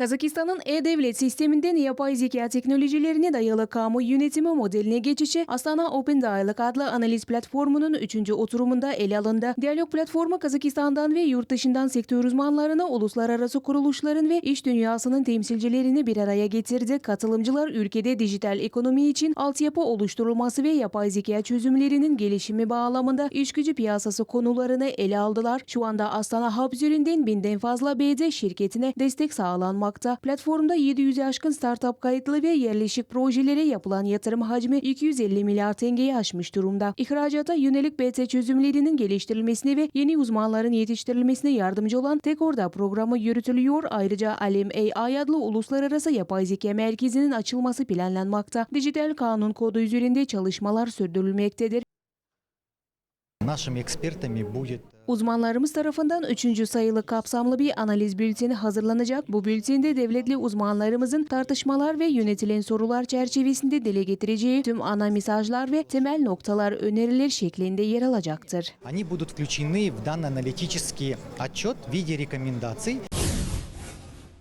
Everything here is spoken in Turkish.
Kazakistan'ın e-devlet sisteminden yapay zeka teknolojilerine dayalı kamu yönetimi modeline geçişi Astana Open Dialog adlı analiz platformunun 3. oturumunda ele alındı. Diyalog platformu Kazakistan'dan ve yurt dışından sektör uzmanlarını, uluslararası kuruluşların ve iş dünyasının temsilcilerini bir araya getirdi. Katılımcılar ülkede dijital ekonomi için altyapı oluşturulması ve yapay zeka çözümlerinin gelişimi bağlamında iş gücü piyasası konularını ele aldılar. Şu anda Astana Hub üzerinden binden fazla BD şirketine destek sağlanmakta. Platformda 700'e aşkın startup kayıtlı ve yerleşik projelere yapılan yatırım hacmi 250 milyar tengeyi aşmış durumda. İhracata yönelik BT çözümlerinin geliştirilmesine ve yeni uzmanların yetiştirilmesine yardımcı olan Tek Orada programı yürütülüyor. Ayrıca Alem AI adlı uluslararası yapay zeka merkezinin açılması planlanmakta. Dijital kanun kodu üzerinde çalışmalar sürdürülmektedir. Нашими экспертами будет Uzmanlarımız tarafından 3. sayılı kapsamlı bir analiz bülteni hazırlanacak. Bu bültende devletli uzmanlarımızın tartışmalar ve yönetilen sorular çerçevesinde dile getireceği tüm ana mesajlar ve temel noktalar öneriler şeklinde yer alacaktır. Они будут включены в данный аналитический отчет в виде рекомендаций